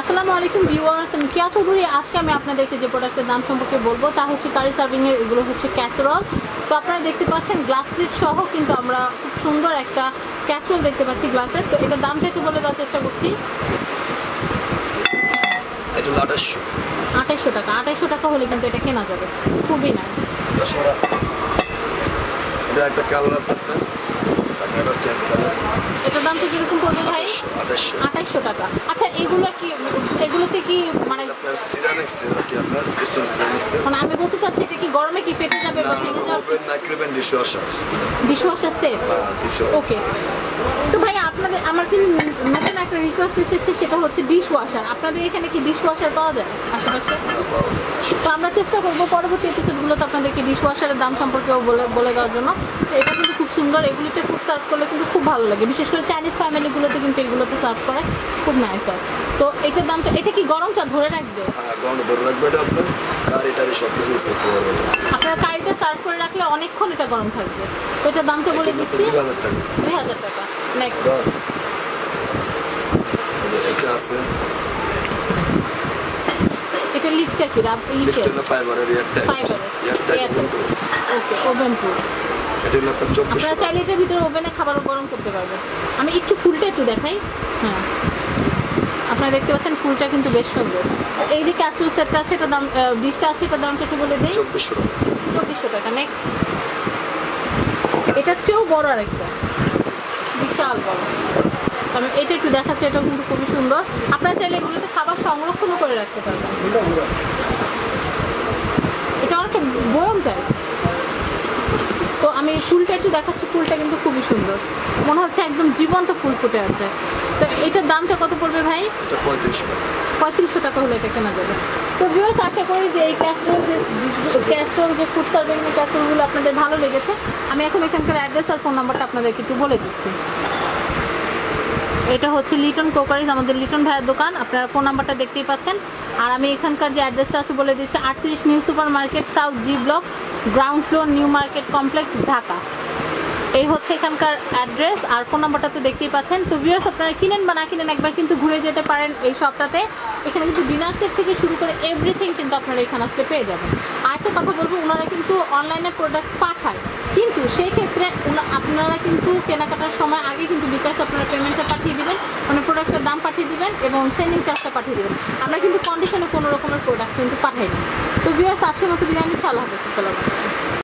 আসসালামু আলাইকুম ভিউয়ার্স আমি কিয়া চৌধুরী আজকে আমি আপনাদেরকে যে প্রোডাক্টের দাম সম্পর্কে বলব তা হচ্ছে কারি সার্ভিং এর এগুলো হচ্ছে ক্যাসেরল। তো আপনারা দেখতে পাচ্ছেন গ্লাস প্লেট সহ কিন্তু আমরা খুব সুন্দর একটা ক্যাসেরল দেখতে পাচ্ছি গ্লাসের তো এটার দামটা একটু বলে দেওয়ার চেষ্টা করছি। আঠাইশশো টাকা। আঠাইশশো টাকা হলে কিন্তু এটা কেনা যাবে। খুবই না একটা কালার কালার চেঞ্জ কালার এটার দামটা কীরকম পড়বে ভাই? আঠাশশো আঠাইশশো টাকা। আচ্ছা এগুলো কি এগুলোতে কি মানে আপনার সিরামিক্সের আর কি আপনার? স্টোন সিরামিক্সের মানে আমি বলতে চাচ্ছি এটা কি গরমে কি ফেটে যাবে বা ভেঙে যাবে? Oven microwave dish washer dishwasher safe হ্যাঁ ওকে তো ভাই আপনাদের আমার কিন্তু নতুন একটা রিকোয়েস্ট এসেছে সেটা হচ্ছে ডিশ ওয়াশার আপনাদের এখানে কি ডিশ ওয়াশার পাওয়া যায় আশেপাশে? তো আমরা চেষ্টা করব পরবর্তী এপিসোডগুলোতে আপনাদেরকে ডিশ ওয়াশারের দাম সম্পর্কেও বলে বলে দেওয়ার জন্য। তো এটা কিন্তু খুব সুন্দর এগুলিতে ফুড সার্ভ করলে কিন্তু খুব ভালো লাগে। বিশেষ করে চাইনিজ ফ্যামিলিগুলোতে কিন্তু এগুলোতে সার্ভ করে খুব নাইস হয়। তো এটার দামটা এটা কি গরম চা ধরে রাখবে? হ্যাঁ গন্ধ ধরে রাখবে এটা আপনার কারি টারি সব কিছু ইউজ করতে পারবে। এটা আপনার কারিতে সার্ভ করে রাখলে অনেকক্ষণ এটা গরম থাকবে। তো এটার দামটা বলে দিচ্ছি। দুই হাজার টাকা। দুই হাজার টাকা। নেক্সট এটা আছে। এটা কি? রাব লিপটন ফাইবারের airtight fiber airtight okay oven proof এটা হলো আপনার চব্বিশশো আপনারা চাইলে এটার ভিতরে ওভেনে খাবার গরম করতে পারবেন। আমি একটু ফুলটা একটু দেখাই। হ্যাঁ। আপনারা দেখতে পাচ্ছেন ফুলটা কিন্তু বেশ সুন্দর। এই যে ক্যাসেল সেটটা আছে এটা দাম ডিশটা আছে এটার দামটা একটু বলে দিই। চব্বিশশো টাকা। চব্বিশশো টাকা নেক্সট এটার চেয়েও বড় আরেকটা। বিশাল বড়। আমি এটা একটু দেখাচ্ছি এটাও কিন্তু খুবই সুন্দর। আপনারা চাইলে এগুলোতে খাবার সংরক্ষণও করে রাখতে পারবেন এটা অনেকটা গরম টাইপ তো আমি ফুলটা একটু দেখাচ্ছি ফুলটা কিন্তু খুবই সুন্দর। মনে হচ্ছে একদম জীবন্ত ফুল ফুটে আছে। তো এটার দামটা কত পড়বে ভাই? পঁয়ত্রিশশো টাকা। পঁয়ত্রিশশো টাকা হলে এটা কেনা যাবে। তো ভিউয়ার্স আশা করি যে এই ক্যাস্ট্রল যে ক্যাস্ট্রল যে ফুড সার্ভিং এর ক্যাস্ট্রলগুলো আপনাদের ভালো লেগেছে আমি এখন এখানকার অ্যাড্রেস আর ফোন নাম্বারটা আপনাদেরকে একটু বলে দিচ্ছি। এটা হচ্ছে লিটন কোকারিজ আমাদের লিটন ভাইয়ের দোকান। আপনারা ফোন নাম্বারটা দেখতেই পাচ্ছেন। আর আমি এখানকার যে অ্যাড্রেসটা আছে বলে দিচ্ছি আটত্রিশ new super market south G block ground floor new market complex Dhaka এই হচ্ছে এখানকার অ্যাড্রেস আর ফোন নাম্বারটা তো দেখতেই পাচ্ছেন। তো ভিউয়ার্স আপনারা কিনেন বা না কিনেন, একবার কিন্তু ঘুরে যেতে পারেন এই শপটাতে এখানে কিন্তু ডিনার সেট থেকে শুরু করে এভরিথিং কিন্তু আপনারা এখানে আসলে পেয়ে যাবেন। আর একটা কথা বলব, ওনারা কিন্তু অনলাইনে প্রোডাক্ট পাঠায়। কিন্তু সেই ক্ষেত্রে আপনারা কিন্তু কেনাকাটার সময় আগে কিন্তু বিকাশ আপনারা পেমেন্টটা পাঠিয়ে দেবেন মানে প্রোডাক্টের দাম পাঠিয়ে দেবেন এবং সেন্ডিং চার্জটা পাঠিয়ে দেবেন। আমরা কিন্তু কন্ডিশনে কোনো রকমের প্রোডাক্ট কিন্তু পাঠাই না। তো ভিউয়ার্স আজকের মতো বিরিয়ানি আসসালামু আলাইকুম।